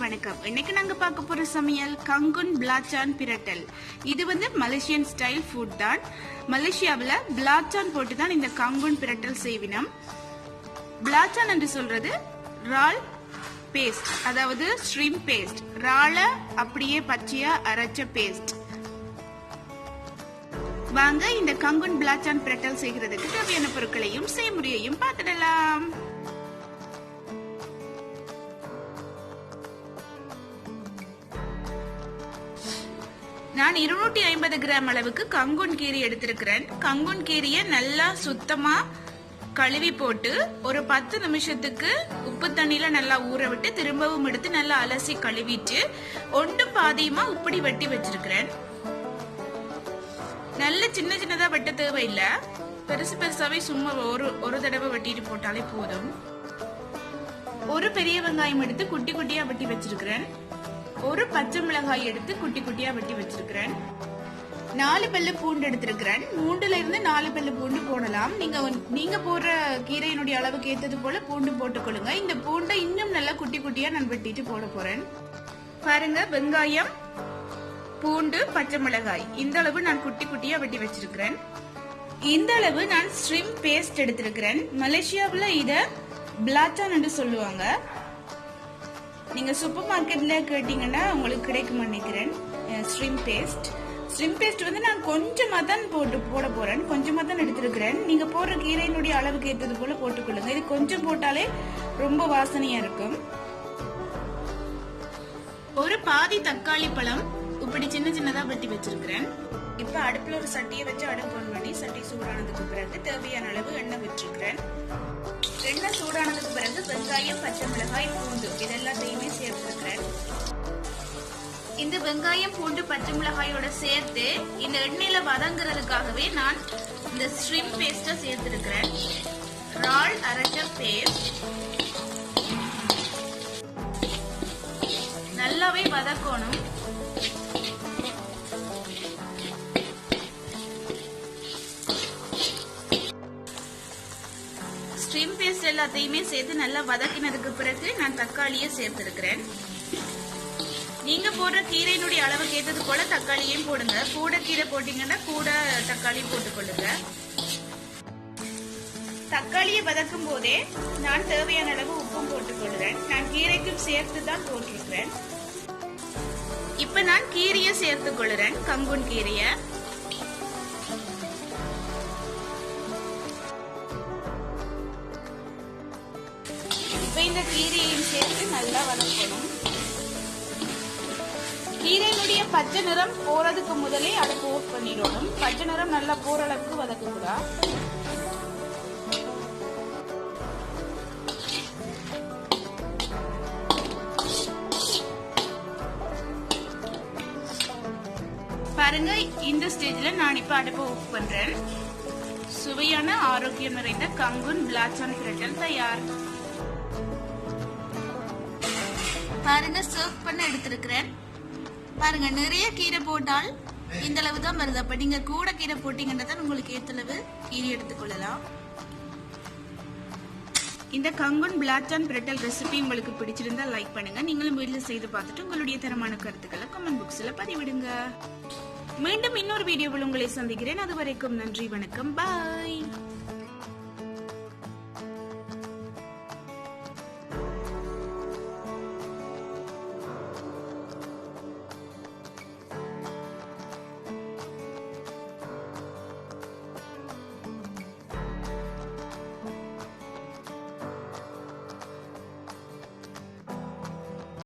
வணக்கம். இன்னைக்கு நாங்க பார்க்க போற சமையல் கங்குன் பிளாச்சான் பிரட்டல். இது வந்து மலேசியன் ஸ்டைல் ஃபுட் தான். மலேசியாவில் பிளாச்சான் போட்டு தான் இந்த கங்குன் பிரட்டல் செய்வினம். பிளாச்சான் என்று சொல்றது ரால் பேஸ்ட் அதாவது ஸ்ட்ரீம் பேஸ்ட் ராளை அப்படியே பச்சையா அரைச்ச பேஸ்ட் வாங்க இந்த கங்குன் பிளாச்சான் பிரட்டல் செய்கிறதுக்கு தேவையான பொருட்களையும் செய்முறையையும் பார்த்துடலாம். நான் இருநூற்றி ஐம்பது கிராம் அளவுக்கு கங்குன் கீரி எடுத்திருக்கிறேன். கங்குன் கீரையை நல்லா சுத்தமா கழுவி போட்டு ஒரு பத்து நிமிஷத்துக்கு உப்பு தண்ணியில நல்லா ஊற விட்டு திரும்பவும் எடுத்து நல்லா அலசி கழுவிட்டு ஒன்று பாதியமா உப்படி வெட்டி வச்சிருக்கிறேன். நல்ல சின்ன சின்னதா வெட்ட தேவையில்லை. பெருசு பெருசாவே சும்மா ஒரு ஒரு தடவை வெட்டிட்டு போட்டாலே போதும். ஒரு பெரிய வெங்காயம் எடுத்து குட்டி குட்டியா வெட்டி வச்சிருக்கிறேன். ஒரு பச்சை மிளகாய் எடுத்து குட்டி குட்டியா வெட்டி வச்சிருக்கிறேன். நாலு பல்லு பூண்டு எடுத்திருக்கிறேன். மூண்டுல இருந்து நாலு பல்லு பூண்டு போடலாம். நீங்க நீங்க போடுற கீரையினுடைய அளவுக்கு ஏத்தது போல பூண்டு போட்டுக்கொள்ளுங்க. இந்த பூண்டை இன்னும் நல்லா குட்டி குட்டியா நான் வெட்டிட்டு போட போறேன். பாருங்க வெங்காயம் பூண்டு பச்சை மிளகாய். இந்த அளவு நான் குட்டி குட்டியா வெட்டி வச்சிருக்கிறேன். இந்த அளவு நான் ஸ்ட்ரிம் பேஸ்ட் எடுத்திருக்கிறேன். மலேசியாவில் இதை பிளாச்சான் என்று சொல்லுவாங்க. நீங்க சூப்பர் மார்க்கெட்ல கேட்டீங்கன்னா உங்களுக்கு கிடைக்கும் நினைக்கிறேன். ஸ்ட்ரிம் பேஸ்ட் ஸ்ட்ரிம் பேஸ்ட் வந்து நான் கொஞ்சமா தான் போட்டு போட போறேன். கொஞ்சமா தான் எடுத்திருக்கிறேன். நீங்க போடுற கீரையினுடைய அளவுக்கு ஏற்றது போல போட்டுக்கொள்ளுங்க. இது கொஞ்சம் போட்டாலே ரொம்ப வாசனையா இருக்கும். ஒரு பாதி தக்காளி பழம் இப்படி சின்ன சின்னதா வெட்டி வச்சிருக்கிறேன். இப்ப அடுப்புல ஒரு சட்டியை வச்சு அடுப்பு ஆன் பண்ணி சட்டி சூடானதுக்கு பிறகு தேவையான அளவு எண்ணெய் விட்டுருக்கிறேன். எண்ணெய் சூடானதுக்கு பிறகு வெங்காயம் பச்சை மிளகாய் பூண்டு. இதெல்லாத்தையுமே சேர்த்துக்கிறேன் இந்த வெங்காயம் பூண்டு பச்சை மிளகாயோட சேர்த்து இந்த எண்ணெயில வதங்குறதுக்காகவே நான் இந்த ஸ்ட்ரிம் பேஸ்ட சேர்த்திருக்கிறேன். ரால் அரைச்ச பேஸ்ட் நல்லாவே வதக்கணும். ஸ்ட்ரீம் பேஸ்ட் எல்லாத்தையுமே சேர்த்து நல்லா வதக்கினதுக்கு பிறகு நான் தக்காளியை சேர்த்திருக்கிறேன். நீங்க போடுற கீரையினுடைய அளவு கேட்டது போல தக்காளியும் போடுங்க. கூட கீரை போட்டீங்கன்னா கூட தக்காளி போட்டுக்கொள்ளுங்க. தக்காளியை வதக்கும் போதே நான் தேவையான அளவு உப்பும் போட்டுக்கொள்கிறேன். நான் கீரைக்கும் சேர்த்து தான் போட்டிருக்கிறேன். இப்ப நான் கீரையை சேர்த்துக் கொள்கிறேன் கங்குன் கீரையை. இந்த கீரையையும் சேர்த்து நல்லா வதக்கணும். கீரையினுடைய பச்சை நிறம் போறதுக்கு முதலே அடுப்பு ஆஃப் பண்ணிடணும். பச்சை நிறம் நல்லா போற அளவுக்கு வதக்குங்களா பாருங்க இந்த ஸ்டேஜ்ல நான் இப்ப அடுப்பை ஆஃப் பண்றேன். சுவையான ஆரோக்கியம் நிறைந்த கங்குன் பிளாச்சான் பிரட்டல் தயார். பாருங்க சர்வ் பண்ண எடுத்திருக்கிறேன். பாருங்க நிறைய கீரை போட்டால் இந்த அளவு தான் வருது. அப்ப நீங்க கூட கீரை போட்டீங்கன்னா உங்களுக்கு ஏத்த அளவு கீரை எடுத்துக்கொள்ளலாம் இந்த கங்குன் பிளாச்சான் பிரட்டல் ரெசிபி உங்களுக்கு பிடிச்சிருந்தா லைக் பண்ணுங்க. நீங்களும் வீட்டில் செய்து பார்த்துட்டு உங்களுடைய தரமான கருத்துக்களை கமெண்ட் புக்ஸில் பதிவிடுங்க. மீண்டும் இன்னொரு வீடியோவில் உங்களை சந்திக்கிறேன். அது வரைக்கும் நன்றி வணக்கம். பாய்